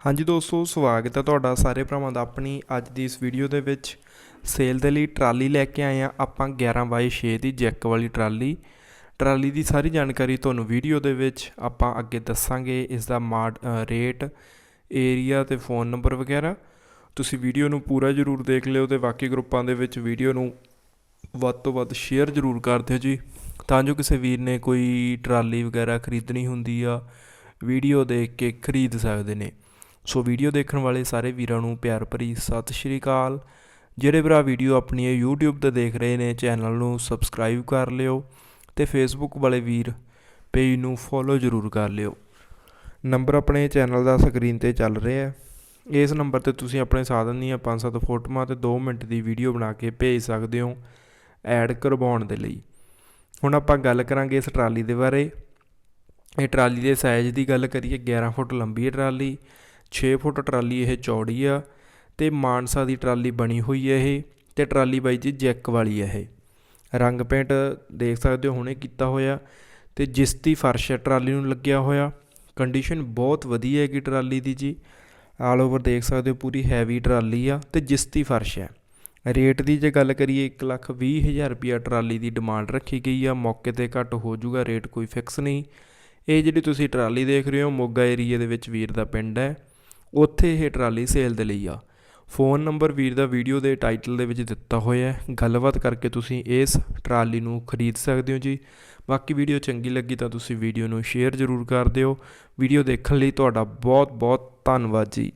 ਹਾਂਜੀ ਦੋਸਤੋ, ਸਵਾਗਤ ਹੈ ਤੁਹਾਡਾ ਸਾਰੇ ਭਰਾਵਾਂ ਦਾ ਆਪਣੀ ਅੱਜ ਦੀ ਇਸ ਵੀਡੀਓ ਦੇ ਵਿੱਚ। ਸੇਲ ਦੇ ਲਈ ਟਰਾਲੀ ਲੈ ਕੇ ਆਏ ਆ ਆਪਾਂ 11 ਬਾਈ 6 ਦੀ ਜੈਕ ਵਾਲੀ ਟਰਾਲੀ। ਟਰਾਲੀ ਦੀ ਸਾਰੀ ਜਾਣਕਾਰੀ ਤੁਹਾਨੂੰ ਵੀਡੀਓ ਦੇ ਵਿੱਚ ਆਪਾਂ ਅੱਗੇ ਦੱਸਾਂਗੇ ਇਸ ਦਾ ਮਾਡ ਰੇਟ ਏਰੀਆ ਤੇ ਫੋਨ ਨੰਬਰ ਵਗੈਰਾ। ਤੁਸੀਂ ਵੀਡੀਓ ਨੂੰ ਪੂਰਾ ਜ਼ਰੂਰ ਦੇਖ ਲਿਓ ਤੇ ਬਾਕੀ ਗਰੁੱਪਾਂ ਦੇ ਵਿੱਚ ਵੀਡੀਓ ਨੂੰ ਵੱਧ ਤੋਂ ਵੱਧ ਸ਼ੇਅਰ ਜ਼ਰੂਰ ਕਰ ਦਿਓ ਜੀ। ਤਾਂ ਜੋ ਕਿਸੇ ਵੀਰ ਨੇ ਕੋਈ ਟਰਾਲੀ ਵਗੈਰਾ ਖਰੀਦਣੀ ਹੁੰਦੀ ਆ ਵੀਡੀਓ ਦੇਖ ਕੇ ਖਰੀਦ ਸਕਦੇ ਨੇ। ਸੋ ਵੀਡੀਓ ਦੇਖਣ ਵਾਲੇ ਸਾਰੇ ਵੀਰਾਂ ਨੂੰ ਪਿਆਰ ਭਰੀ ਸਤਿ ਸ਼੍ਰੀ ਅਕਾਲ। ਜਿਹੜੇ ਭਰਾ ਵੀਡੀਓ ਆਪਣੀ ਇਹ YouTube ਤੇ ਦੇਖ ਰਹੇ ਨੇ, ਚੈਨਲ ਨੂੰ ਸਬਸਕ੍ਰਾਈਬ ਕਰ ਲਿਓ ਤੇ Facebook ਵਾਲੇ ਵੀਰ ਪੇਜ ਨੂੰ ਫੋਲੋ ਜ਼ਰੂਰ ਕਰ ਲਿਓ। ਨੰਬਰ ਆਪਣੇ ਚੈਨਲ ਦਾ ਸਕਰੀਨ ਤੇ ਚੱਲ ਰਿਹਾ ਹੈ ਇਸ ਨੰਬਰ ਤੇ ਤੁਸੀਂ ਆਪਣੇ ਸਾਧਨ ਦੀਆਂ 5-7 ਫੋਟੋਆਂ ਤੇ 2 ਮਿੰਟ ਦੀ ਵੀਡੀਓ ਬਣਾ ਕੇ ਭੇਜ ਸਕਦੇ ਹੋ ਐਡ ਕਰਵਾਉਣ ਦੇ ਲਈ। ਹੁਣ ਆਪਾਂ ਗੱਲ ਕਰਾਂਗੇ ਇਸ ਟਰਾਲੀ ਦੇ ਬਾਰੇ। ਇਹ ਟਰਾਲੀ ਦੇ ਸਾਈਜ਼ ਦੀ ਗੱਲ ਕਰੀਏ 11 ਫੁੱਟ ਲੰਬੀ ਹੈ ਟਰਾਲੀ। 6 ਫੁੱਟ ਟਰਾਲੀ ਇਹ ਚੌੜੀ ਆ ਤੇ ਮਾਨਸਾ ਦੀ ਟਰਾਲੀ ਬਣੀ ਹੋਈ ਹੈ ਇਹ ਤੇ ਟਰਾਲੀ ਬਾਈ ਜੀ ਜੈਕ ਵਾਲੀ ਹੈ ਇਹ। ਰੰਗ ਪੇਂਟ ਦੇਖ ਸਕਦੇ ਹੋ, ਹੁਣੇ ਕੀਤਾ ਹੋਇਆ ਤੇ ਜਿਸਤੀ ਫਰਸ਼ ਹੈ ਟਰਾਲੀ ਨੂੰ ਲੱਗਿਆ ਹੋਇਆ। ਕੰਡੀਸ਼ਨ ਬਹੁਤ ਵਧੀਆ ਹੈਗੀ ਟਰਾਲੀ ਦੀ ਜੀ। ਆਲ ਓਵਰ ਦੇਖ ਸਕਦੇ ਹੋ, ਪੂਰੀ ਹੈਵੀ ਟਰਾਲੀ ਆ ਤੇ ਜਿਸਤੀ ਫਰਸ਼ ਹੈ ਰੇਟ ਦੀ ਜੇ ਗੱਲ ਕਰੀਏ 1 ਲੱਖ ਵੀਹ ਹਜ਼ਾਰ ਰੁਪਿਆ ਟਰਾਲੀ ਦੀ ਡਿਮਾਂਡ ਰੱਖੀ ਗਈ ਆ। ਮੌਕੇ ਤੇ ਘੱਟ ਹੋ ਜਾਊਗਾ, ਰੇਟ ਕੋਈ ਫਿਕਸ ਨਹੀਂ। ਇਹ ਜਿਹੜੀ ਤੁਸੀਂ ਟਰਾਲੀ ਦੇਖ ਰਹੇ ਹੋ, ਮੋਗਾ ਏਰੀਆ ਦੇ ਵਿੱਚ ਵੀਰ ਦਾ ਪਿੰਡ ਹੈ। ਉੱਥੇ ਇਹ ਟਰਾਲੀ ਸੇਲ ਦੇ ਲਈ ਆ। ਫੋਨ ਨੰਬਰ ਵੀਰ ਦਾ ਵੀਡੀਓ ਦੇ ਟਾਈਟਲ ਦੇ ਵਿੱਚ ਦਿੱਤਾ ਹੋਇਆ ਹੈ। ਗੱਲਬਾਤ ਕਰਕੇ ਤੁਸੀਂ ਇਸ ਟਰਾਲੀ ਨੂੰ ਖਰੀਦ ਸਕਦੇ ਹੋ ਜੀ। ਬਾਕੀ ਵੀਡੀਓ ਚੰਗੀ ਲੱਗੀ ਤਾਂ ਤੁਸੀਂ ਵੀਡੀਓ ਨੂੰ ਸ਼ੇਅਰ ਜ਼ਰੂਰ ਕਰ ਦਿਓ। ਵੀਡੀਓ ਦੇਖਣ ਲਈ ਤੁਹਾਡਾ ਬਹੁਤ ਬਹੁਤ ਧੰਨਵਾਦ ਜੀ।